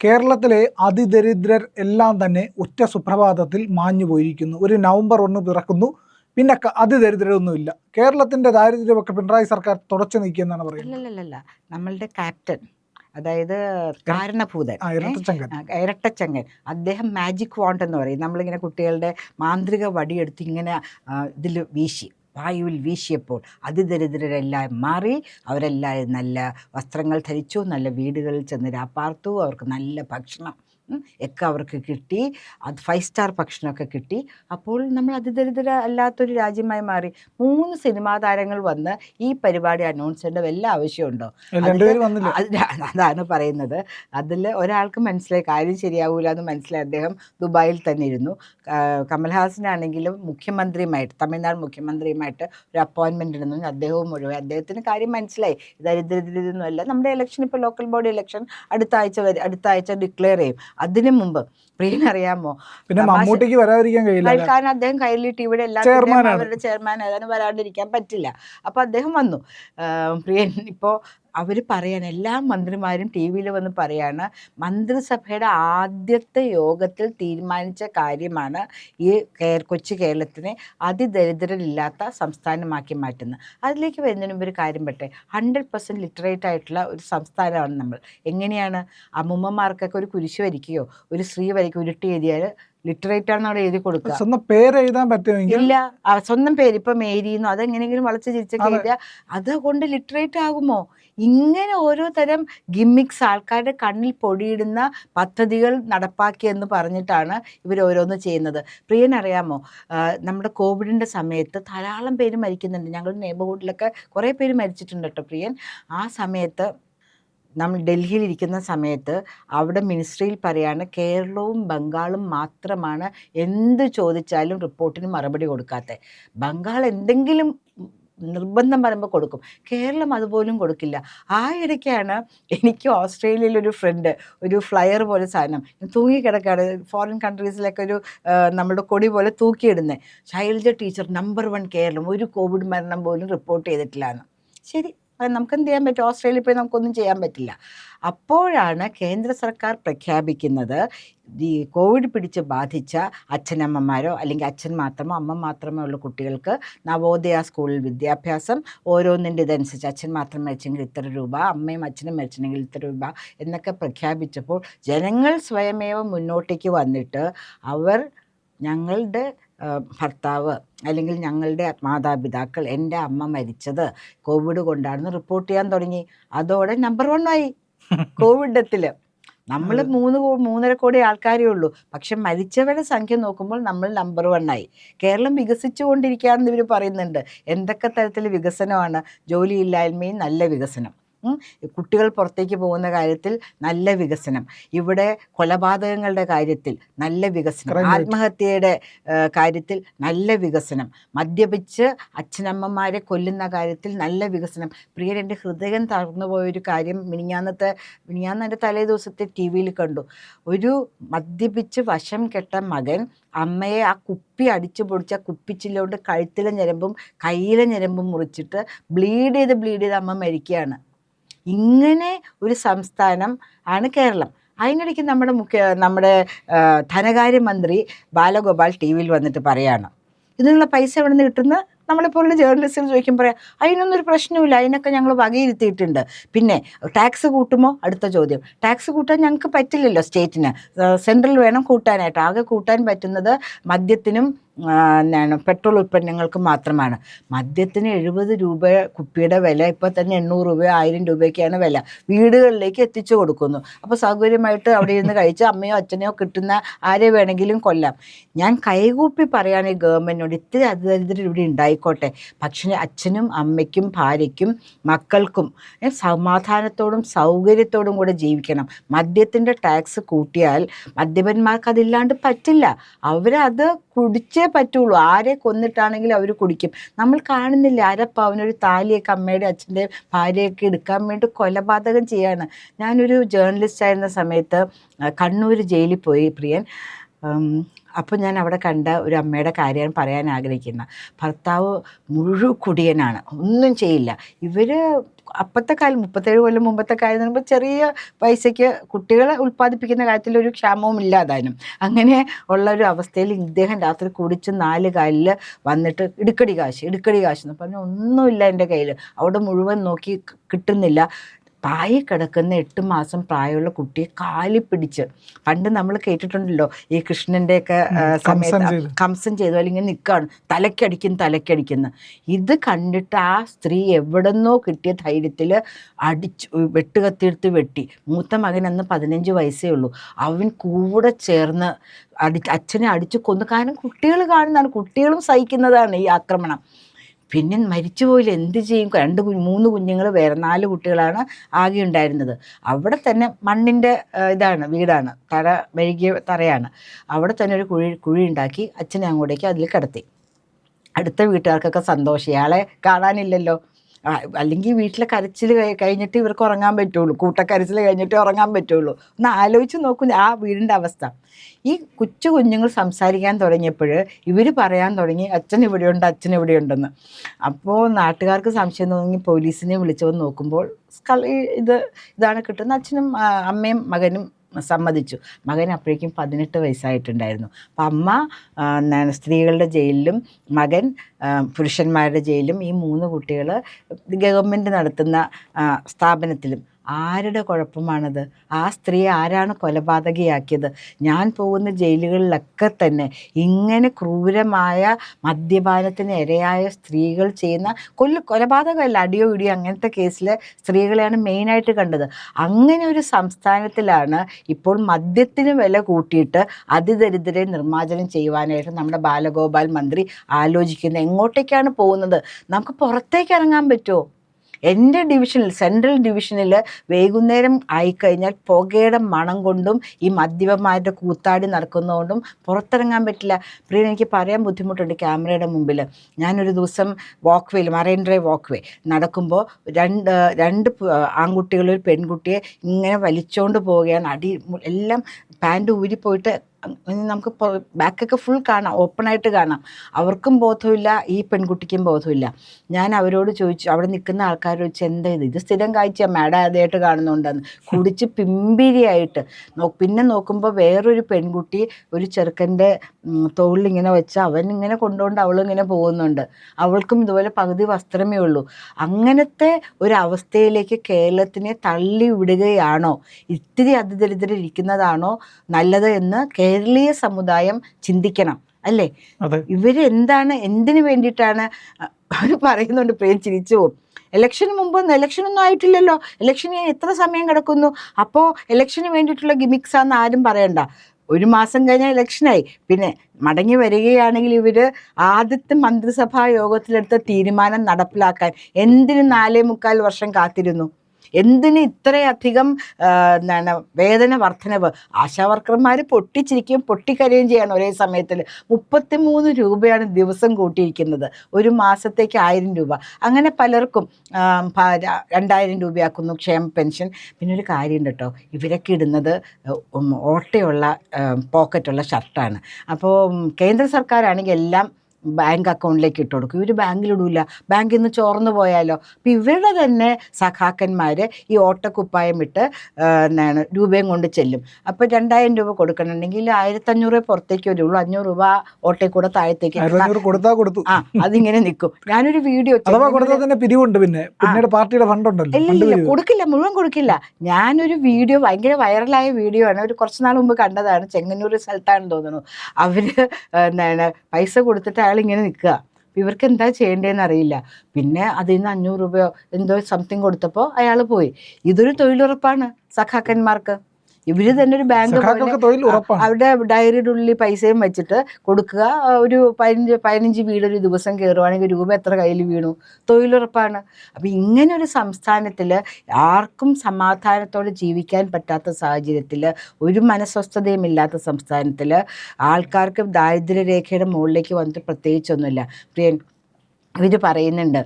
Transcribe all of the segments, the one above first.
കേരളത്തിലെ അതിദരിദ്രർ എല്ലാം തന്നെ ഒറ്റ സുപ്രഭാതത്തിൽ മാഞ്ഞു പോയിരിക്കുന്നു ഒരു നവംബർ ഒന്ന് പിറക്കുന്നു പിന്നെ അതിദരിദ്രരൊന്നുമില്ല. കേരളത്തിന്റെ ദാരിദ്ര്യമൊക്കെ പിണറായി സർക്കാർ തുടച്ചു നീക്കിയെന്നാണ് പറയുന്നത്. അല്ലല്ലല്ല നമ്മളുടെ ക്യാപ്റ്റൻ അതായത് കാരണഭൂതൻ? ഇരട്ടച്ചങ്കൻ. അദ്ദേഹം മാജിക് വാണ്ട് എന്ന് പറയും. നമ്മളിങ്ങനെ കുട്ടികളുടെ മാന്ത്രിക വടിയെടുത്ത് ഇങ്ങനെ ഇതിൽ വീശി. വായുവിൽ വീശിയപ്പോൾ അതിദരിദ്രരെല്ലാം മാറി അവരെല്ലാം നല്ല വസ്ത്രങ്ങൾ ധരിച്ചു നല്ല വീടുകളിൽ ചെന്ന് രാപ്പാർത്തു അവർക്ക് നല്ല ഭക്ഷണം ഒക്കെ അവർക്ക് കിട്ടി. അത് ഫൈവ് സ്റ്റാർ ഭക്ഷണമൊക്കെ കിട്ടി. അപ്പോൾ നമ്മൾ അതിദരിദ്ര അല്ലാത്തൊരു രാജ്യമായി മാറി. മൂന്ന് സിനിമാ താരങ്ങൾ വന്ന് ഈ പരിപാടി അനൗൺസ് ചെയ്യേണ്ട വല്ല ആവശ്യമുണ്ടോ അതാണ് പറയുന്നത്. അതിൽ ഒരാൾക്ക് മനസ്സിലായി കാര്യം ശരിയാവൂല എന്ന് മനസ്സിലായി. അദ്ദേഹം ദുബായിൽ തന്നെ ഇരുന്നു. കമൽഹാസനാണെങ്കിലും മുഖ്യമന്ത്രിയുമായിട്ട് തമിഴ്നാട് മുഖ്യമന്ത്രിയുമായിട്ട് ഒരു അപ്പോയിൻമെന്റ് ഇരുന്നു അദ്ദേഹവും മുഴുവൻ അദ്ദേഹത്തിന് കാര്യം മനസ്സിലായി. ദരിദ്രതൊന്നുമല്ല നമ്മുടെ ഇലക്ഷൻ ഇപ്പോൾ ലോക്കൽ ബോഡി ഇലക്ഷൻ അടുത്ത ആഴ്ച വരെ അടുത്ത ആഴ്ച ഡിക്ലെയർ ചെയ്യും. അതിനു മുമ്പ് പ്രിയനറിയാമോ പിന്നെ മമ്മൂട്ടിക്ക് വരാതിരിക്കാൻ കഴിയില്ല? കാരണം അദ്ദേഹം കയ്യിലിട്ട് ഇവിടെ എല്ലാം. അവരുടെ ചെയർമാൻ ഏതാനും വരാണ്ടിരിക്കാൻ പറ്റില്ല അപ്പൊ അദ്ദേഹം വന്നു പ്രിയൻ ഇപ്പോൾ അവർ പറയാണ് എല്ലാ മന്ത്രിമാരും ടി വിയിൽ വന്ന് പറയാണ് മന്ത്രിസഭയുടെ ആദ്യത്തെ യോഗത്തിൽ തീരുമാനിച്ച കാര്യമാണ് ഈ കൊച്ചു കേരളത്തിനെ അതിദരിദ്രരില്ലാത്ത സംസ്ഥാനമാക്കി മാറ്റുന്നത്. അതിലേക്ക് വരുന്നതിന് മുമ്പ് ഒരു കാര്യം പറ്റേ ഹൺഡ്രഡ് പെർസെന്റ് ലിറ്ററേറ്റ് ആയിട്ടുള്ള ഒരു സംസ്ഥാനമാണ് നമ്മൾ. എങ്ങനെയാണ്? അമ്മുമ്മമാർക്കൊക്കെ ഒരു കുരിശ് വരിക്കുകയോ ഒരു സ്ത്രീ വരയ്ക്കോ ഉരുട്ടി എഴുതിയാൽ ലിറ്ററേറ്റ് ആണെന്ന് അവിടെ എഴുതി കൊടുക്കുക. സ്വന്തം പേര് എഴുതാൻ പറ്റുമെങ്കിൽ ഇല്ല സ്വന്തം പേര് ഇപ്പൊ മേരിന്നോ അതെങ്ങനെയെങ്കിലും വളച്ച് ചിരിച്ചൊക്കെ എഴുതുക. എഴുതിയാൽ അതുകൊണ്ട് ലിറ്ററേറ്റ് ആകുമോ? ഇങ്ങനെ ഓരോ തരം ഗിമ്മിക്സ് ആൾക്കാരുടെ കണ്ണിൽ പൊടിയിടുന്ന പദ്ധതികൾ നടപ്പാക്കിയെന്ന് പറഞ്ഞിട്ടാണ് ഇവർ ഓരോന്ന് ചെയ്യുന്നത്. പ്രിയൻ അറിയാമോ? നമ്മുടെ കോവിഡിന്റെ സമയത്ത് ധാരാളം പേര് മരിക്കുന്നുണ്ട്. ഞങ്ങളുടെ നെയ്ബർഹുഡിലൊക്കെ കുറേ പേര് മരിച്ചിട്ടുണ്ട് കേട്ടോ പ്രിയൻ. ആ സമയത്ത് നമ്മൾ ഡൽഹിയിൽ ഇരിക്കുന്ന സമയത്ത് അവിടെ മിനിസ്ട്രിയിൽ പറയാണ് കേരളവും ബംഗാളും മാത്രമാണ് എന്ത് ചോദിച്ചാലും റിപ്പോർട്ടിന് മറുപടി കൊടുക്കാത്തത്. ബംഗാൾ എന്തെങ്കിലും നിർബന്ധം പറയുമ്പോൾ കൊടുക്കും. കേരളം അതുപോലും കൊടുക്കില്ല. ആ ഇടയ്ക്കാണ് എനിക്ക് ഓസ്ട്രേലിയയിൽ ഒരു ഫ്രണ്ട് ഒരു ഫ്ലയർ പോലെ സാധനം. തൂങ്ങിക്കിടക്കാണ്. ഫോറിൻ കൺട്രീസിലൊക്കെ ഒരു നമ്മുടെ കൊടി പോലെ തൂക്കിയിടുന്നത്. Shailaja teacher number one Keralam. ഒരു കോവിഡ് മരണം പോലും റിപ്പോർട്ട് ചെയ്തിട്ടില്ല ശരി. അത് നമുക്ക് എന്ത് ചെയ്യാൻ പറ്റും? ഓസ്ട്രേലിയയിൽ പോയി നമുക്കൊന്നും ചെയ്യാൻ പറ്റില്ല. അപ്പോഴാണ് കേന്ദ്ര സർക്കാർ പ്രഖ്യാപിക്കുന്നത് ഈ കോവിഡ് പിടിച്ച് ബാധിച്ച അച്ഛനമ്മമാരോ അല്ലെങ്കിൽ അച്ഛൻ മാത്രമോ അമ്മ മാത്രമോ ഉള്ള കുട്ടികൾക്ക് നവോദയ സ്കൂളിൽ വിദ്യാഭ്യാസം. ഓരോന്നിന്റെ ഇതനുസരിച്ച് അച്ഛൻ മാത്രം മരിച്ചെങ്കിൽ ഇത്ര രൂപ അമ്മയും അച്ഛനും മരിച്ചെങ്കിൽ ഇത്ര രൂപ എന്നൊക്കെ പ്രഖ്യാപിച്ചപ്പോൾ ജനങ്ങൾ സ്വയമേവ മുന്നോട്ടേക്ക് വന്നിട്ട് അവർ ഞങ്ങളുടെ ഭർത്താവ് അല്ലെങ്കിൽ ഞങ്ങളുടെ മാതാപിതാക്കൾ എന്റെ അമ്മ മരിച്ചത് കോവിഡ് കൊണ്ടാണെന്ന് റിപ്പോർട്ട് ചെയ്യാൻ തുടങ്ങി. അതോടെ നമ്പർ വൺ ആയി കോവിഡത്തിൽ നമ്മൾ. മൂന്ന് മൂന്നര കോടി ആൾക്കാരേ ഉള്ളൂ. പക്ഷെ മരിച്ചവരുടെ സംഖ്യ നോക്കുമ്പോൾ നമ്മൾ നമ്പർ വൺ ആയി. കേരളം വികസിച്ചുകൊണ്ടിരിക്കുകയാണെന്ന് ഇവർ പറയുന്നുണ്ട്. എന്തൊക്കെ തരത്തിൽ വികസനമാണ്? ജോലിയില്ലായ്മയും നല്ല വികസനം. കുട്ടികൾ പുറത്തേക്ക് പോകുന്ന കാര്യത്തിൽ നല്ല വികസനം. ഇവിടെ കൊലപാതകങ്ങളുടെ കാര്യത്തിൽ നല്ല വികസനം. ആത്മഹത്യയുടെ കാര്യത്തിൽ നല്ല വികസനം. മദ്യപിച്ച് അച്ഛനമ്മമാരെ കൊല്ലുന്ന കാര്യത്തിൽ നല്ല വികസനം. പ്രിയൻ എന്റെ ഹൃദയം തകർന്നു പോയൊരു കാര്യം മിനിഞ്ഞാന്നത്തെ മിനിഞ്ഞാന്നന്റെ തലേ ദിവസത്തെ ടി വിയിൽ കണ്ടു. ഒരു മദ്യപിച്ച് വശം കെട്ട മകൻ അമ്മയെ ആ കുപ്പി അടിച്ചു പൊടിച്ച കുപ്പിച്ചില്ലോണ്ട് കഴുത്തിലെ ഞരമ്പും കയ്യിലെ ഞരമ്പും മുറിച്ചിട്ട് ബ്ലീഡ് ചെയ്ത് ബ്ലീഡ് ചെയ്ത് അമ്മ മരിക്കുകയാണ്. ഇങ്ങനെ ഒരു സംസ്ഥാനം ആണ് കേരളം. അതിനിടയ്ക്ക് നമ്മുടെ മുഖ്യ നമ്മുടെ ധനകാര്യമന്ത്രി ബാലഗോപാൽ ടി വിയിൽ വന്നിട്ട് പറയാണ്. ഇതിനുള്ള പൈസ എവിടെ നിന്ന് കിട്ടുന്ന നമ്മളെപ്പോലുള്ള ജേർണലിസ്റ്റുകൾ ചോദിക്കും പറയാം അതിനൊന്നും ഒരു പ്രശ്നമില്ല അതിനൊക്കെ ഞങ്ങൾ വകയിരുത്തിയിട്ടുണ്ട്. പിന്നെ ടാക്സ് കൂട്ടുമോ? അടുത്ത ചോദ്യം. ടാക്സ് കൂട്ടാൻ ഞങ്ങൾക്ക് പറ്റില്ലല്ലോ സ്റ്റേറ്റിന് സെൻട്രൽ വേണം കൂട്ടാനായിട്ട്. ആകെ കൂട്ടാൻ പറ്റുന്നത് മദ്യത്തിനും എന്താണ് പെട്രോൾ ഉൽപ്പന്നങ്ങൾക്ക് മാത്രമാണ്. മദ്യത്തിന് എഴുപത് രൂപ കുപ്പിയുടെ വില ഇപ്പോൾ തന്നെ എണ്ണൂറ് രൂപ ആയിരം രൂപയൊക്കെയാണ് വില. വീടുകളിലേക്ക് എത്തിച്ചു കൊടുക്കുന്നു. അപ്പോൾ സൗകര്യമായിട്ട് അവിടെ ഇരുന്ന് കഴിച്ച് അമ്മയോ അച്ഛനെയോ കിട്ടുന്ന ആരെ വേണമെങ്കിലും കൊല്ലാം. ഞാൻ കൈകൂപ്പി പറയാണ് ഈ ഗവൺമെന്റിനോട് ഇത്തിരി അതിദരിദ്രം ഇവിടെ ഉണ്ടായിക്കോട്ടെ. പക്ഷേ അച്ഛനും അമ്മയ്ക്കും ഭാര്യയ്ക്കും മക്കൾക്കും സമാധാനത്തോടും സൗകര്യത്തോടും കൂടെ ജീവിക്കണം. മദ്യത്തിന്റെ ടാക്സ് കൂട്ടിയാൽ മദ്യപന്മാർക്ക് അതില്ലാണ്ട് പറ്റില്ല. അവരത് കുടിച്ചേ പറ്റുള്ളൂ. ആരെ കൊന്നിട്ടാണെങ്കിലും അവർ കുടിക്കും. നമ്മൾ കാണുന്നില്ല ആരപ്പ അവനൊരു താലിയൊക്കെ അമ്മയുടെ അച്ഛന്റെ ഭാര്യയൊക്കെ എടുക്കാൻ വേണ്ടി കൊലപാതകം ചെയ്യാണ്. ഞാനൊരു ജേർണലിസ്റ്റ് ആയിരുന്ന സമയത്ത് കണ്ണൂർ ജയിലിൽ പോയി പ്രിയൻ. അപ്പം ഞാൻ അവിടെ കണ്ട ഒരു അമ്മയുടെ കാര്യമാണ് പറയാൻ ആഗ്രഹിക്കുന്നത് ഭർത്താവ് മുഴുവൻ കുടിയനാണ്. ഒന്നും ചെയ്യില്ല. ഇവർ അപ്പത്തെ കാലം മുപ്പത്തേഴ് കൊല്ലം മുമ്പത്തെ കാലം എന്ന് ചെറിയ പൈസയ്ക്ക് കുട്ടികളെ ഉൽപ്പാദിപ്പിക്കുന്ന കാര്യത്തിൽ ഒരു ക്ഷാമവും ഇല്ലാതാനും. അങ്ങനെ ഉള്ള ഒരു അവസ്ഥയിൽ ഇദ്ദേഹം രാത്രി കുടിച്ച് നാല് കാലിൽ വന്നിട്ട് ഇടുക്കടി കാശ് ഇടുക്കടി കാശ് എന്ന് പറഞ്ഞാൽ ഒന്നുമില്ല എന്റെ കയ്യിൽ അവിടെ മുഴുവൻ നോക്കി കിട്ടുന്നില്ല. പായി കിടക്കുന്ന എട്ട് മാസം പ്രായമുള്ള കുട്ടിയെ കാലി പിടിച്ച്. പണ്ട് നമ്മൾ കേട്ടിട്ടുണ്ടല്ലോ ഈ കൃഷ്ണന്റെയൊക്കെ സമയത്ത് ചെയ്തു. കംസൻ ചെയ്തു അല്ലെങ്കിൽ നിൽക്കുകയാണ് തലക്കടിക്കും തലക്കടിക്കുന്നു. ഇത് കണ്ടിട്ട് ആ സ്ത്രീ എവിടെന്നോ കിട്ടിയ ധൈര്യത്തിൽ അടിച്ചു വെട്ടുകത്തിയെടുത്ത് വെട്ടി. മൂത്ത മകൻ അന്ന് പതിനഞ്ച് വയസ്സേ ഉള്ളൂ. അവൻ കൂടെ ചേർന്ന് അടി അച്ഛനെ അടിച്ചു കൊന്നു. കാരണം കുട്ടികൾ കാണുന്നതാണ്. കുട്ടികളും സഹിക്കുന്നതാണ് ഈ ആക്രമണം. പിന്നെ മരിച്ചു പോയില്ല? എന്ത് ചെയ്യും? രണ്ട് മൂന്ന് കുഞ്ഞുങ്ങൾ വേറെ നാല് കുട്ടികളാണ് ആകെ ഉണ്ടായിരുന്നത്. അവിടെ തന്നെ മണ്ണിന്റെ ഇതാണ് വീടാണ്. തറ മെഴുകിയ തറയാണ്. അവിടെ തന്നെ ഒരു കുഴി കുഴി ഉണ്ടാക്കി അച്ഛനെ അങ്ങോട്ടേക്ക് അതിൽ കിടത്തി. അടുത്ത വീട്ടുകാർക്കൊക്കെ സന്തോഷം. ഇയാളെ കാണാനില്ലല്ലോ. അല്ലെങ്കിൽ വീട്ടിലെ കരച്ചിൽ കഴിഞ്ഞിട്ട് ഇവർക്ക് ഉറങ്ങാൻ പറ്റുള്ളൂ. കൂട്ടക്കരച്ചിൽ കഴിഞ്ഞിട്ട് ഉറങ്ങാൻ പറ്റുള്ളൂ. ഒന്ന് ആലോചിച്ച് നോക്കൂ ആ വീടിന്റെ അവസ്ഥ. ഈ കൊച്ചു കുഞ്ഞുങ്ങൾ സംസാരിക്കാൻ തുടങ്ങിയപ്പോൾ ഇവർ പറയാൻ തുടങ്ങി അച്ഛൻ ഇവിടെയുണ്ട് അച്ഛൻ ഇവിടെയുണ്ടെന്ന്. അപ്പോൾ നാട്ടുകാർക്ക് സംശയം തോന്നി പോലീസിനെ വിളിച്ചു വന്ന് നോക്കുമ്പോൾ ഇത് ഇതാണ് കിട്ടുന്നത്. അച്ഛനും അമ്മയും മകനും സമ്മതിച്ചു. മകൻ അപ്പോഴേക്കും പതിനെട്ട് വയസ്സായിട്ടുണ്ടായിരുന്നു. അപ്പം അമ്മ സ്ത്രീകളുടെ ജയിലിലും മകൻ പുരുഷന്മാരുടെ ജയിലിലും ഈ മൂന്ന് കുട്ടികൾ ഗവൺമെന്റ് നടത്തുന്ന സ്ഥാപനത്തിലും ആരുടെ കുഴപ്പമാണത്? ആ സ്ത്രീ ആരാണ് കൊലപാതകിയാക്കിയത്? ഞാൻ പോകുന്ന ജയിലുകളിലൊക്കെ തന്നെ ഇങ്ങനെ ക്രൂരമായ മദ്യപാനത്തിന് ഇരയായ സ്ത്രീകൾ ചെയ്യുന്ന കൊല്ല കൊലപാതകമല്ല അടിയോ ഇടിയോ അങ്ങനത്തെ കേസിൽ സ്ത്രീകളെയാണ് മെയിനായിട്ട് കണ്ടത്. അങ്ങനെ ഒരു സംസ്ഥാനത്തിലാണ് ഇപ്പോൾ മദ്യത്തിന് വില കൂട്ടിയിട്ട് അതിദരിദ്രരെ നിർമ്മാർജനം ചെയ്യുവാനായിട്ട് നമ്മുടെ ബാലഗോപാൽ മന്ത്രി ആലോചിക്കുന്നത്. എങ്ങോട്ടേക്കാണ് പോകുന്നത്? നമുക്ക് പുറത്തേക്ക് ഇറങ്ങാൻ പറ്റുമോ? എന്റെ ഡിവിഷനിൽ സെൻട്രൽ ഡിവിഷനിൽ വൈകുന്നേരം ആയിക്കഴിഞ്ഞാൽ പുകയുടെ മണം കൊണ്ടും ഈ മദ്യപന്മാരുടെ കൂത്താടി നടക്കുന്നതുകൊണ്ടും പുറത്തിറങ്ങാൻ പറ്റില്ല. പ്രിയ എനിക്ക് പറയാൻ ബുദ്ധിമുട്ടുണ്ട് ക്യാമറയുടെ മുമ്പിൽ. ഞാനൊരു ദിവസം വാക്ക് വേയിൽ മറൈൻ ഡ്രൈവ് വാക്ക് വേ നടക്കുമ്പോൾ രണ്ട് രണ്ട് ആൺകുട്ടികളൊരു പെൺകുട്ടിയെ ഇങ്ങനെ വലിച്ചുകൊണ്ട് പോവുകയാണ്. അടി എല്ലാം പാന്റ് ഊരിപ്പോയിട്ട് നമുക്ക് ബാക്കൊക്കെ ഫുൾ കാണാം ഓപ്പൺ ആയിട്ട് കാണാം. അവർക്കും ബോധമില്ല ഈ പെൺകുട്ടിക്കും ബോധമില്ല ഞാൻ അവരോട് ചോദിച്ചു അവിടെ നിൽക്കുന്ന ആൾക്കാരോട് ചോദിച്ചു എന്താ ഇത്? ഇത് സ്ഥിരം കാഴ്ച മാഡം ആദ്യമായിട്ട് കാണുന്നുണ്ടെന്ന്. കുടിച്ച് പിമ്പിരിയായിട്ട് പിന്നെ നോക്കുമ്പോൾ വേറൊരു പെൺകുട്ടി ഒരു ചെറുക്കന്റെ തോളിലിങ്ങനെ വെച്ച് അവൻ ഇങ്ങനെ കൊണ്ടുകൊണ്ട് അവളിങ്ങനെ പോകുന്നുണ്ട്. അവൾക്കും ഇതുപോലെ പകുതി വസ്ത്രമേ ഉള്ളൂ. അങ്ങനത്തെ ഒരവസ്ഥയിലേക്ക് കേരളത്തിനെ തള്ളി വിടുകയാണോ ഇത്തിരി അതിദരിദ്രരിക്കുന്നതാണോ നല്ലത് എന്ന് കേരളീയ സമുദായം ചിന്തിക്കണം അല്ലേ? ഇവർ എന്താണ് എന്തിനു വേണ്ടിയിട്ടാണ് അവർ പറയുന്നുണ്ട് പ്രേം ചിരിച്ചു പോകും ഇലക്ഷന് മുമ്പൊന്നും ഇലക്ഷനൊന്നും ആയിട്ടില്ലല്ലോ. ഇലക്ഷന് എത്ര സമയം കിടക്കുന്നു? അപ്പോ ഇലക്ഷന് വേണ്ടിയിട്ടുള്ള ഗിമിക്സ് ആണെന്ന് ആരും പറയണ്ട. ഒരു മാസം കഴിഞ്ഞാൽ ഇലക്ഷനായി പിന്നെ മടങ്ങി വരികയാണെങ്കിൽ ഇവർ ആദ്യത്തെ മന്ത്രിസഭാ യോഗത്തിലെടുത്ത തീരുമാനം നടപ്പിലാക്കാൻ എന്തിന് നാലേ മുക്കാൽ വർഷം കാത്തിരുന്നു? എന്തിന് ഇത്രയധികം എന്താണ് വേതന വർധനവ് ആശാവർക്കർമാർ പൊട്ടിച്ചിരിക്കുകയും പൊട്ടിക്കരയും ചെയ്യാൻ ഒരേ സമയത്തിൽ മുപ്പത്തിമൂന്ന് രൂപയാണ് ദിവസം കൂട്ടിയിരിക്കുന്നത്. ഒരു മാസത്തേക്ക് ആയിരം രൂപ. അങ്ങനെ പലർക്കും രണ്ടായിരം രൂപയാക്കുന്നു ക്ഷേമ പെൻഷൻ. പിന്നെ ഒരു കാര്യമുണ്ട് കേട്ടോ. ഇവരൊക്കെ ഇടുന്നത് ഓട്ടയുള്ള പോക്കറ്റുള്ള ഷർട്ടാണ്. അപ്പോൾ കേന്ദ്ര സർക്കാരാണെങ്കിൽ എല്ലാം ബാങ്ക് അക്കൗണ്ടിലേക്ക് ഇട്ട് കൊടുക്കും. ഇവർ ബാങ്കിലിടൂല ബാങ്കിൽ നിന്ന് ചോർന്നു പോയാലോ? അപ്പം ഇവരുടെ തന്നെ സഖാക്കന്മാർ ഈ ഓട്ടക്കുപ്പായം ഇട്ട് എന്നാണ് എന്താണ് രൂപയും കൊണ്ട് ചെല്ലും. അപ്പോൾ രണ്ടായിരം രൂപ കൊടുക്കണമെങ്കിൽ ആയിരത്തഞ്ഞൂറ് പുറത്തേക്ക് വരുള്ളൂ. അഞ്ഞൂറ് രൂപ ഓട്ടയിൽ കൂടെ താഴത്തേക്ക് കൊടുത്താൽ കൊടുത്താ ആ അതിങ്ങനെ നിൽക്കും. ഞാനൊരു വീഡിയോ പിരിവുണ്ട് പിന്നെ. പിന്നീട് പാർട്ടിയുടെ ഫണ്ട് ഉണ്ടല്ലോ. ഇല്ല ഇല്ല കൊടുക്കില്ല മുഴുവൻ കൊടുക്കില്ല. ഞാനൊരു വീഡിയോ ഭയങ്കര വൈറലായ വീഡിയോ ആണ്. ഒരു കുറച്ച് നാൾ മുമ്പ് കണ്ടതാണ്. ചെങ്ങന്നൂർ സ്ഥലത്താണെന്ന് തോന്നുന്നു. അവർ എന്താണ് പൈസ കൊടുത്തിട്ട് അയാൾ ഇങ്ങനെ നിൽക്കുക. ഇവർക്ക് എന്താ ചെയ്യേണ്ടതെന്ന് അറിയില്ല. പിന്നെ അതിൽ നിന്ന് അഞ്ഞൂറ് രൂപയോ എന്തോ സംതിങ് കൊടുത്തപ്പോൾ അയാൾ പോയി. ഇതൊരു തൊഴിലുറപ്പാണ് സഖാക്കന്മാർക്ക്. ഇവർ തന്നെ ഒരു ബാങ്ക് അവിടെ അവരുടെ ഡയറിയുടെ ഉള്ളിൽ പൈസയും വെച്ചിട്ട് കൊടുക്കുക. ഒരു പതിനഞ്ച് പതിനഞ്ച് വീട് ഒരു ദിവസം കയറുവാണെങ്കിൽ രൂപ എത്ര കയ്യിൽ വീണു? തൊഴിലുറപ്പാണ്. അപ്പം ഇങ്ങനെ ഒരു സംസ്ഥാനത്തിൽ ആർക്കും സമാധാനത്തോടെ ജീവിക്കാൻ പറ്റാത്ത സാഹചര്യത്തിൽ ഒരു മനസ്വസ്ഥതയും ഇല്ലാത്ത സംസ്ഥാനത്തിൽ ആൾക്കാർക്ക് ദാരിദ്ര്യരേഖയുടെ മുകളിലേക്ക് വന്നിട്ട് പ്രത്യേകിച്ചൊന്നുമില്ല. പ്രിയൻ ഇവർ പറയുന്നുണ്ട്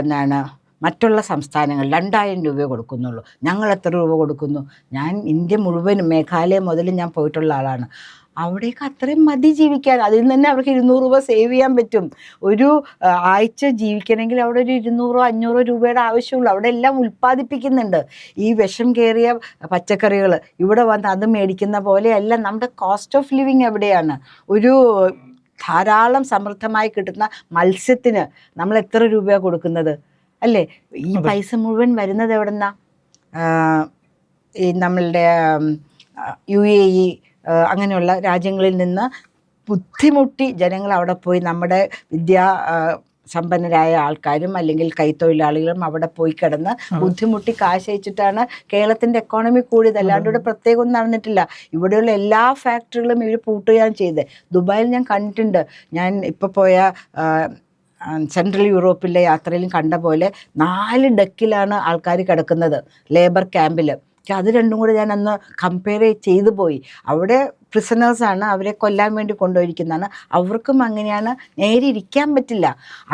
എന്നാണ് എന്താണ് മറ്റുള്ള സംസ്ഥാനങ്ങൾ രണ്ടായിരം രൂപയെ കൊടുക്കുന്നുള്ളൂ. ഞങ്ങൾ എത്ര രൂപ കൊടുക്കുന്നു? ഞാൻ ഇന്ത്യ മുഴുവനും മേഘാലയ മുതൽ ഞാൻ പോയിട്ടുള്ള ആളാണ്. അവിടേക്ക് അത്രയും മതി ജീവിക്കാൻ. അതിൽ നിന്ന് തന്നെ അവർക്ക് ഇരുന്നൂറ് രൂപ സേവ് ചെയ്യാൻ പറ്റും. ഒരു ആഴ്ച ജീവിക്കണമെങ്കിൽ അവിടെ ഒരു ഇരുന്നൂറോ അഞ്ഞൂറോ രൂപയുടെ ആവശ്യമുള്ളൂ. അവിടെ എല്ലാം ഉൽപ്പാദിപ്പിക്കുന്നുണ്ട്. ഈ വിഷം കയറിയ പച്ചക്കറികൾ ഇവിടെ വന്ന് അത് മേടിക്കുന്ന പോലെയല്ല. നമ്മുടെ കോസ്റ്റ് ഓഫ് ലിവിങ് എവിടെയാണ്? ഒരു ധാരാളം സമൃദ്ധമായി കിട്ടുന്ന മത്സ്യത്തിന് നമ്മൾ എത്ര രൂപയാണ് കൊടുക്കുന്നത്? അല്ലേ? ഈ പൈസ മുഴുവൻ വരുന്നത് എവിടെന്നാ? ഈ നമ്മളുടെ യു എ ഇ അങ്ങനെയുള്ള രാജ്യങ്ങളിൽ നിന്ന് ബുദ്ധിമുട്ടി ജനങ്ങൾ അവിടെ പോയി നമ്മുടെ വിദ്യാ സമ്പന്നരായ ആൾക്കാരും അല്ലെങ്കിൽ കൈത്തൊഴിലാളികളും അവിടെ പോയി കിടന്ന് ബുദ്ധിമുട്ടി കാശയിച്ചിട്ടാണ് കേരളത്തിന്റെ എക്കോണമി കൂടിയത്. അല്ലാണ്ട് ഇവിടെ പ്രത്യേകം ഒന്നും നടന്നിട്ടില്ല. ഇവിടെയുള്ള എല്ലാ ഫാക്ടറികളും ഇവർ പൂട്ടുകയാണ് ചെയ്തത്. ദുബായിൽ ഞാൻ കണ്ടിട്ടുണ്ട്. ഞാൻ ഇപ്പോൾ പോയ സെൻട്രൽ യൂറോപ്പിലെ യാത്രയിലും കണ്ട പോലെ നാല് ഡെക്കിലാണ് ആൾക്കാർ കിടക്കുന്നത് ലേബർ ക്യാമ്പിൽ അത് രണ്ടും കൂടെ ഞാൻ അന്ന് കമ്പയർ ചെയ്തു പോയി. അവിടെ പ്രിസണേഴ്സാണ് അവരെ കൊല്ലാൻ വേണ്ടി കൊണ്ടുപോയിരിക്കുന്നതാണ്. അവർക്കും അങ്ങനെയാണ്. നേരെ ഇരിക്കാൻ പറ്റില്ല.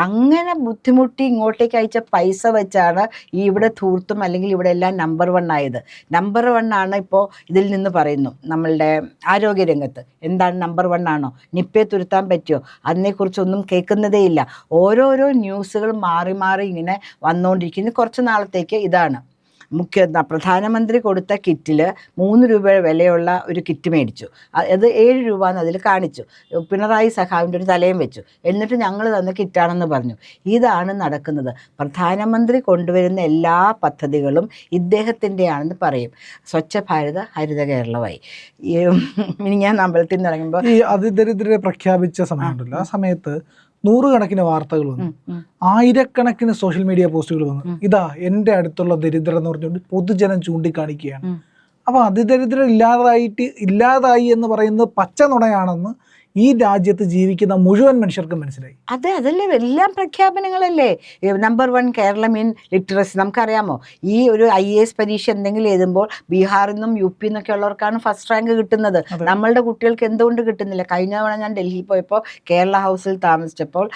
അങ്ങനെ ബുദ്ധിമുട്ടി ഇങ്ങോട്ടേക്ക് അയച്ച പൈസ വെച്ചാണ് ഈ ഇവിടെ ധൂർത്തും അല്ലെങ്കിൽ ഇവിടെ എല്ലാം നമ്പർ വൺ ആയത്. നമ്പർ വൺ ആണ് ഇപ്പോൾ ഇതിൽ നിന്ന് പറയുന്നു നമ്മളുടെ ആരോഗ്യരംഗത്ത്. എന്താണ് നമ്പർ വൺ ആണോ? നിപ്പയെ തുരുത്താൻ പറ്റുമോ അതിനെക്കുറിച്ചൊന്നും കേൾക്കുന്നതേയില്ല. ഓരോരോ ന്യൂസുകൾ മാറി മാറി ഇങ്ങനെ വന്നുകൊണ്ടിരിക്കുന്നു കുറച്ച് നാളത്തേക്ക് ഇതാണ്. മുഖ്യ പ്രധാനമന്ത്രി കൊടുത്ത കിറ്റിൽ മൂന്ന് രൂപ വിലയുള്ള ഒരു കിറ്റ് മേടിച്ചു. അത് ഏഴ് രൂപ എന്ന് അതിൽ കാണിച്ചു. പിണറായി സഖാവിന്റെ ഒരു തലയും വെച്ചു. എന്നിട്ട് ഞങ്ങൾ തന്ന കിറ്റാണെന്ന് പറഞ്ഞു. ഇതാണ് നടക്കുന്നത്. പ്രധാനമന്ത്രി കൊണ്ടുവരുന്ന എല്ലാ പദ്ധതികളും ഇദ്ദേഹത്തിന്റെയാണെന്ന് പറയും. സ്വച്ഛ ഭാരത ഹരിത കേരളമായി. ഇനി ഞാൻ അമ്പലത്തിൽ നിന്ന് ഇറങ്ങുമ്പോൾ ഈ അതിദരിദ്രരെ പ്രഖ്യാപിച്ച സമയമുണ്ടല്ലോ. ആ സമയത്ത് നൂറുകണക്കിന് വാർത്തകൾ വന്നു. ആയിരക്കണക്കിന് സോഷ്യൽ മീഡിയ പോസ്റ്റുകൾ വന്നു. ഇതാ എന്റെ അടുത്തുള്ള ദരിദ്രർ എന്ന് പറഞ്ഞുകൊണ്ട് പൊതുജനം ചൂണ്ടിക്കാണിക്കുകയാണ്. അപ്പോൾ അപ്പൊ അതിദരിദ്രർ ഇല്ലാതായിട്ട് ഇല്ലാതായി എന്ന് പറയുന്നത് പച്ച നുണയാണെന്ന് ഈ രാജ്യത്ത് ജീവിക്കുന്ന മുഴുവൻ മനുഷ്യർക്കും മനസ്സിലായി. അതെ അതല്ലേ എല്ലാം പ്രഖ്യാപനങ്ങളല്ലേ? Number one Keralam in literacy നമുക്കറിയാമോ? ഈ ഒരു ഐ എ എസ് പരീക്ഷ എന്തെങ്കിലും എഴുതുമ്പോൾ ബീഹാറിൽ നിന്നും യു പി നിന്നൊക്കെ ഉള്ളവർക്കാണ് ഫസ്റ്റ് റാങ്ക് കിട്ടുന്നത്. നമ്മളുടെ കുട്ടികൾക്ക് എന്തുകൊണ്ട് കിട്ടുന്നില്ല? കഴിഞ്ഞ തവണ ഞാൻ ഡൽഹിയിൽ പോയപ്പോൾ കേരള ഹൗസിൽ താമസിച്ചപ്പോൾ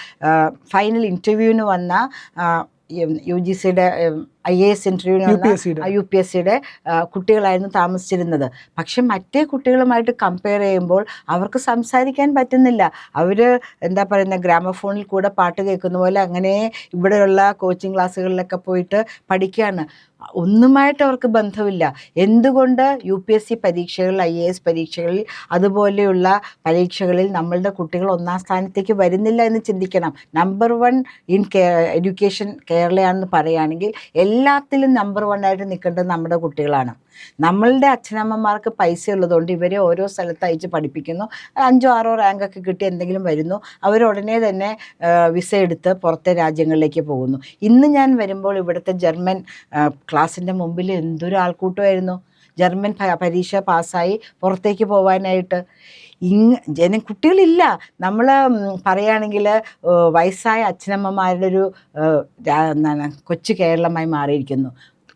ഫൈനൽ ഇന്റർവ്യൂവിന് വന്ന യു ജി സിയുടെ ഐ എ എസ് ഇന്റർവ്യൂവിന് യു പി എസ് സിയുടെ കുട്ടികളായിരുന്നു താമസിച്ചിരുന്നത്. പക്ഷെ മറ്റേ കുട്ടികളുമായിട്ട് കമ്പയർ ചെയ്യുമ്പോൾ അവർക്ക് സംസാരിക്കാൻ പറ്റുന്നില്ല. അവർ എന്താ പറയുന്ന ഗ്രാമഫോണിൽ കൂടെ പാട്ട് കേൾക്കുന്ന പോലെ അങ്ങനെ ഇവിടെയുള്ള കോച്ചിങ് ക്ലാസ്സുകളിലൊക്കെ പോയിട്ട് പഠിക്കുകയാണ്. ഒന്നുമായിട്ട് അവർക്ക് ബന്ധമില്ല. എന്തുകൊണ്ട് യു പി എസ് സി പരീക്ഷകളിൽ ഐ എ എസ് പരീക്ഷകളിൽ അതുപോലെയുള്ള പരീക്ഷകളിൽ നമ്മളുടെ കുട്ടികൾ ഒന്നാം സ്ഥാനത്തേക്ക് വരുന്നില്ല എന്ന് ചിന്തിക്കണം. Number one in K education കേരളയാണെന്ന് പറയുകയാണെങ്കിൽ എല്ലാത്തിലും നമ്പർ വൺ ആയിട്ട് നിൽക്കേണ്ടത് നമ്മുടെ കുട്ടികളാണ്. നമ്മളുടെ അച്ഛനമ്മമാർക്ക് പൈസ ഉള്ളതുകൊണ്ട് ഇവരെ ഓരോ സ്ഥലത്ത് അയച്ച് പഠിപ്പിക്കുന്നു. അഞ്ചോ ആറോ റാങ്കൊക്കെ കിട്ടി എന്തെങ്കിലും വരുന്നു. അവരുടനെ തന്നെ വിസ എടുത്ത് പുറത്തെ രാജ്യങ്ങളിലേക്ക് പോകുന്നു. ഇന്ന് ഞാൻ വരുമ്പോൾ ഇവിടുത്തെ ജർമ്മൻ ക്ലാസ്സിന്റെ മുമ്പിൽ എന്തൊരു ആൾക്കൂട്ടമായിരുന്നു. ജർമ്മൻ പരീക്ഷ പാസ്സായി പുറത്തേക്ക് പോകാനായിട്ട് ഇങ് ജന കുട്ടികളില്ല. നമ്മൾ പറയുകയാണെങ്കിൽ വയസ്സായ അച്ഛനമ്മമാരുടെ ഒരു എന്താണ് കൊച്ചു കേരളമായി മാറിയിരിക്കുന്നു.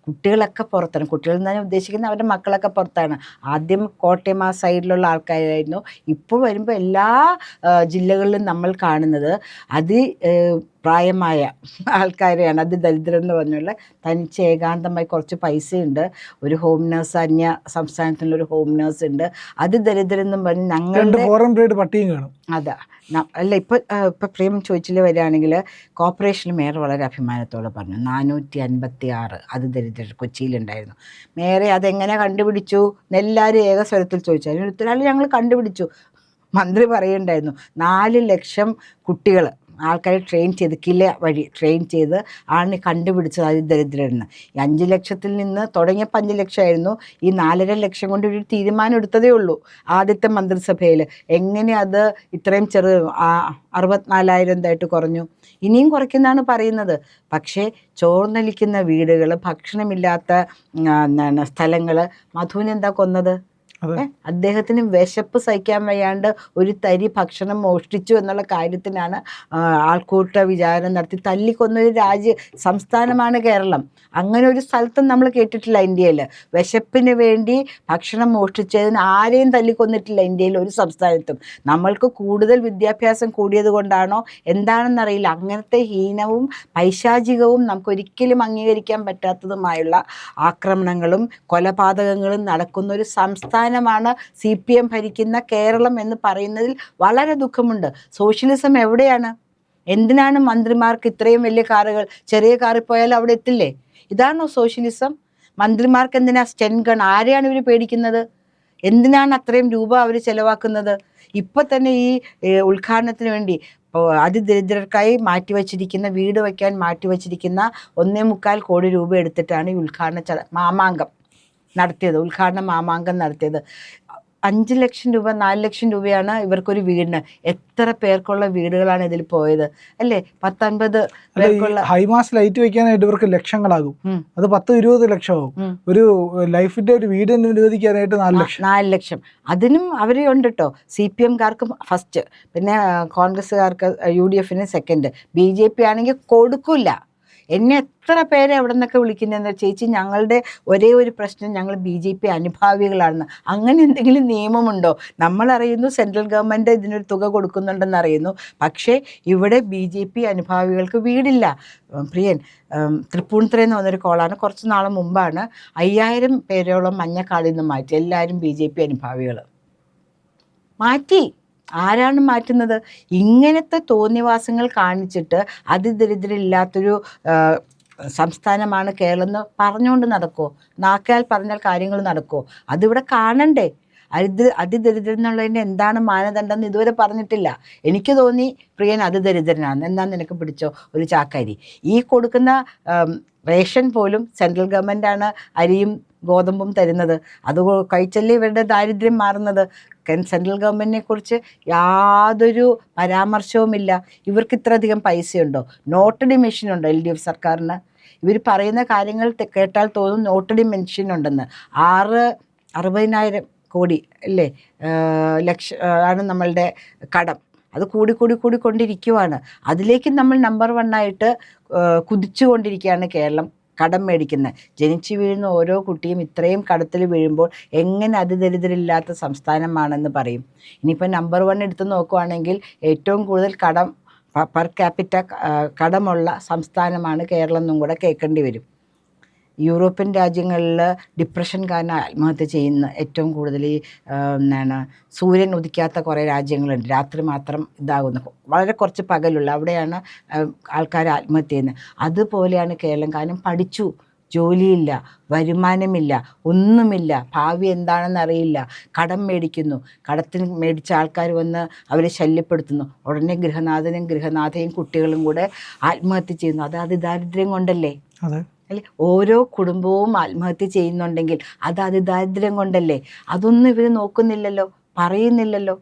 കുട്ടികളൊക്കെ പുറത്താണ്. കുട്ടികൾ എന്ന് ഉദ്ദേശിക്കുന്നത് അവരുടെ മക്കളൊക്കെ പുറത്താണ്. ആദ്യം കോട്ടയം ആ സൈഡിലുള്ള ആൾക്കാരായിരുന്നു. ഇപ്പോൾ വരുമ്പോൾ എല്ലാ ജില്ലകളിലും നമ്മൾ കാണുന്നത് അതി പ്രായമായ ആൾക്കാരെയാണ് അത് ദരിദ്രം എന്ന് പറഞ്ഞുള്ള തനിച്ച് ഏകാന്തമായി കുറച്ച് പൈസയുണ്ട്. ഒരു ഹോം നേഴ്സ് അന്യ സംസ്ഥാനത്തിനുള്ള ഒരു ഹോം നേഴ്സ് ഉണ്ട്. അത് ദരിദ്രം എന്ന് പറഞ്ഞ് ഞങ്ങളുടെ ഫോറിൻ ബ്രീഡ് പട്ടിയും കാണും. അതാ. അല്ല ഇപ്പം ഇപ്പം പ്രിയം ചോദിച്ചിൽ വരികയാണെങ്കിൽ കോർപ്പറേഷൻ മേയർ വളരെ അഭിമാനത്തോടെ പറഞ്ഞു നാനൂറ്റി അൻപത്തി ആറ് അത് ദരിദ്രർ കൊച്ചിയിലുണ്ടായിരുന്നു. മേയറെ അതെങ്ങനെ കണ്ടുപിടിച്ചു? എന്നെല്ലാവരും ഏക സ്വരത്തിൽ ചോദിച്ചു. അതിന് ഉത്തരാളി ഞങ്ങൾ കണ്ടുപിടിച്ചു. മന്ത്രി പറയുണ്ടായിരുന്നു നാല് ലക്ഷം കുട്ടികൾ ആൾക്കാരെ ട്രെയിൻ ചെയ്ത് കില വഴി ട്രെയിൻ ചെയ്ത് ആണ് കണ്ടുപിടിച്ചത് അതിദരിദ്രരെന്ന് ഈ അഞ്ച് ലക്ഷത്തിൽ നിന്ന് തുടങ്ങിയപ്പോൾ അഞ്ച് ലക്ഷമായിരുന്നു. ഈ നാലര ലക്ഷം കൊണ്ട് ഒരു തീരുമാനം എടുത്തതേ ഉള്ളൂ ആദ്യത്തെ മന്ത്രിസഭയിൽ എങ്ങനെ അത് ഇത്രയും ചെറു അറുപത്തിനാലായിരം എന്തായിട്ട് കുറഞ്ഞു? ഇനിയും കുറയ്ക്കുന്നതാണ് പറയുന്നത്. പക്ഷേ ചോർന്നലിക്കുന്ന വീടുകൾ ഭക്ഷണമില്ലാത്ത സ്ഥലങ്ങൾ മധുവിനെന്താ കൊന്നത്? അദ്ദേഹത്തിന് വിശപ്പ് സഹിക്കാൻ വയ്യാണ്ട് ഒരു തരി ഭക്ഷണം മോഷ്ടിച്ചു എന്നുള്ള കാര്യത്തിനാണ് ആൾക്കൂട്ട വിചാരം നടത്തി തല്ലിക്കൊന്നൊരു രാജ്യ സംസ്ഥാനമാണ് കേരളം. അങ്ങനെ ഒരു സ്ഥലത്തും നമ്മൾ കേട്ടിട്ടില്ല ഇന്ത്യയിൽ വിശപ്പിന് വേണ്ടി ഭക്ഷണം മോഷ്ടിച്ചതിന് ആരെയും തല്ലിക്കൊന്നിട്ടില്ല ഇന്ത്യയിൽ ഒരു സംസ്ഥാനത്തും. നമ്മൾക്ക് കൂടുതൽ വിദ്യാഭ്യാസം കൂടിയത് കൊണ്ടാണോ എന്താണെന്നറിയില്ല. അങ്ങനത്തെ ഹീനവും പൈശാചികവും നമുക്ക് ഒരിക്കലും അംഗീകരിക്കാൻ പറ്റാത്തതുമായുള്ള ആക്രമണങ്ങളും കൊലപാതകങ്ങളും നടക്കുന്ന ഒരു സംസ്ഥാനം സംസ്ഥാനമാണ് സി പി എം ഭരിക്കുന്ന കേരളം എന്ന് പറയുന്നതിൽ വളരെ ദുഃഖമുണ്ട്. സോഷ്യലിസം എവിടെയാണ്? എന്തിനാണ് മന്ത്രിമാർക്ക് ഇത്രയും വലിയ കാറുകൾ? ചെറിയ കാറിൽ പോയാൽ അവിടെ എത്തില്ലേ? ഇതാണോ സോഷ്യലിസം? മന്ത്രിമാർക്ക് എന്തിനാ സ്റ്റെൻഗൺ? ആരെയാണ് ഇവർ പേടിക്കുന്നത്? എന്തിനാണ് അത്രയും രൂപ അവർ ചെലവാക്കുന്നത്? ഇപ്പൊ തന്നെ ഈ ഉദ്ഘാടനത്തിന് വേണ്ടി അതിദരിദ്രർക്കായി മാറ്റിവെച്ചിരിക്കുന്ന വീട് വയ്ക്കാൻ മാറ്റിവെച്ചിരിക്കുന്ന ഒന്നേ മുക്കാൽ കോടി രൂപ എടുത്തിട്ടാണ് ഈ ഉദ്ഘാടന ചട മാമാങ്കം. നടത്തിയത് ഉദ്ഘാടന മാമാങ്കം നടത്തിയത്. അഞ്ച് ലക്ഷം രൂപ നാല് ലക്ഷം രൂപയാണ് ഇവർക്കൊരു വീടിന്. എത്ര പേർക്കുള്ള വീടുകളാണ് ഇതിൽ പോയത്? അല്ലേ? പത്തൊൻപത് പേർക്കുള്ള ഹൈമാസ് ലൈറ്റ് വെക്കാനായിട്ട് ഇവർക്ക് ലക്ഷങ്ങളാകും. അത് പത്ത് ഇരുപത് ലക്ഷമാകും. ആകും ഒരു ലൈഫിന്റെ ഒരു വീട് അനുവദിക്കാനായിട്ട് നാല് ലക്ഷം. നാല് ലക്ഷം. അതിനും അവർ ഉണ്ട് കേട്ടോ സി പി എംകാർക്ക് ഫസ്റ്റ് പിന്നെ കോൺഗ്രസ്സുകാർക്ക് യു ഡി എഫിന് സെക്കൻഡ് ബി ജെ പി ആണെങ്കിൽ കൊടുക്കില്ല എന്നെ എത്ര പേരെ എവിടെ നിന്നൊക്കെ വിളിക്കുന്നതെന്ന് ചേച്ചി ഞങ്ങളുടെ ഒരേ ഒരു പ്രശ്നം ഞങ്ങൾ ബി ജെ പി അനുഭാവികളാണെന്ന്. അങ്ങനെ എന്തെങ്കിലും നിയമമുണ്ടോ? നമ്മളറിയുന്നു സെൻട്രൽ ഗവൺമെന്റ് ഇതിനൊരു തുക കൊടുക്കുന്നുണ്ടെന്ന് അറിയുന്നു. പക്ഷേ ഇവിടെ ബി ജെ പി അനുഭാവികൾക്ക് വീടില്ല. പ്രിയൻ തൃപ്പൂണിത്തുറ എന്ന് പറഞ്ഞൊരു കോളാണ്. കുറച്ച് നാൾ മുമ്പാണ് അയ്യായിരം പേരോളം മഞ്ഞക്കാടിൽ നിന്ന് മാറ്റി. എല്ലാവരും ബി ജെ പി അനുഭാവികൾ മാറ്റി. ആരാണ് മാറ്റുന്നത്? ഇങ്ങനത്തെ തോന്നിവാസങ്ങൾ കാണിച്ചിട്ട് അതിദരിദ്രമില്ലാത്തൊരു ആ, സംസ്ഥാനമാണ് കേരളം എന്ന് പറഞ്ഞുകൊണ്ട് നടക്കുമോ നാക്കാൽ പറഞ്ഞാൽ കാര്യങ്ങൾ നടക്കുമോ അതിവിടെ കാണണ്ടേ? അതി അതിദരിദ്രൻ എന്നുള്ളതിന്റെ എന്താണ് മാനദണ്ഡം എന്ന് ഇതുവരെ പറഞ്ഞിട്ടില്ല. എനിക്ക് തോന്നി പ്രിയൻ അതിദരിദ്രനാണ് എന്നാ നിനക്ക് പിടിച്ചോ? ഒരു ചാക്കരി. ഈ കൊടുക്കുന്ന റേഷൻ പോലും സെൻട്രൽ ഗവൺമെന്റാണ് അരിയും ഗോതമ്പും തരുന്നത്. അത് കഴിച്ചല്ലേ ഇവരുടെ ദാരിദ്ര്യം മാറുന്നത്. സെൻട്രൽ ഗവൺമെന്റിനെ കുറിച്ച് യാതൊരു പരാമർശവുമില്ല. ഇവർക്ക് ഇത്രയധികം പൈസയുണ്ടോ? നോട്ടടി മെഷീൻ ഉണ്ടോ എൽ ഡി എഫ് സർക്കാരിന്? ഇവർ പറയുന്ന കാര്യങ്ങൾ കേട്ടാൽ തോന്നും നോട്ടടി മെഷീൻ ഉണ്ടെന്ന്. ആറ് അറുപതിനായിരം കോടി അല്ലേ? ലക്ഷ ആണ് നമ്മളുടെ കടം. അത് കൂടി കൂടി കൂടി കൊണ്ടിരിക്കുവാണ്. അതിലേക്ക് നമ്മൾ നമ്പർ വണ്ണായിട്ട് കുതിച്ചുകൊണ്ടിരിക്കുകയാണ് കേരളം. കടം മേടിക്കുന്നത് ജനിച്ചു വീഴുന്ന ഓരോ കുട്ടിയും ഇത്രയും കടത്തിൽ വീഴുമ്പോൾ എങ്ങനെ അതിദരിദ്രമില്ലാത്ത സംസ്ഥാനമാണെന്ന് പറയും. ഇനിയിപ്പോൾ നമ്പർ വൺ എടുത്ത് നോക്കുവാണെങ്കിൽ ഏറ്റവും കൂടുതൽ കടം പെർ ക്യാപിറ്റ കടമുള്ള സംസ്ഥാനമാണ് കേരളം എന്നും കൂടെ കേൾക്കേണ്ടി വരും. യൂറോപ്യൻ രാജ്യങ്ങളിൽ ഡിപ്രഷൻ കാരണം ആത്മഹത്യ ചെയ്യുന്ന ഏറ്റവും കൂടുതൽ ഈ എന്താണ് സൂര്യൻ ഉദിക്കാത്ത കുറേ രാജ്യങ്ങളുണ്ട്. രാത്രി മാത്രം ഇതാകുന്ന. വളരെ കുറച്ച് പകലുള്ള അവിടെയാണ് ആൾക്കാർ ആത്മഹത്യ ചെയ്യുന്നത് അതുപോലെയാണ് കേരളം. കാരണം പഠിച്ചു ജോലിയില്ല വരുമാനമില്ല ഒന്നുമില്ല. ഭാവി എന്താണെന്ന് അറിയില്ല. കടം മേടിക്കുന്നു. കടത്തിന് മേടിച്ച ആൾക്കാർ വന്ന് അവരെ ശല്യപ്പെടുത്തുന്നു. ഉടനെ ഗൃഹനാഥനും ഗൃഹനാഥയും കുട്ടികളും കൂടെ ആത്മഹത്യ ചെയ്യുന്നു. അത് അത് ദാരിദ്ര്യം കൊണ്ടല്ലേ? അതെ. അല്ലെ? ഓരോ കുടുംബവും ആത്മഹത്യ ചെയ്യുന്നുണ്ടെങ്കിൽ അത് ദാരിദ്ര്യം കൊണ്ടല്ലേ? അതൊന്നും ഇവർ നോക്കുന്നില്ലല്ലോ പറയുന്നില്ലല്ലോ.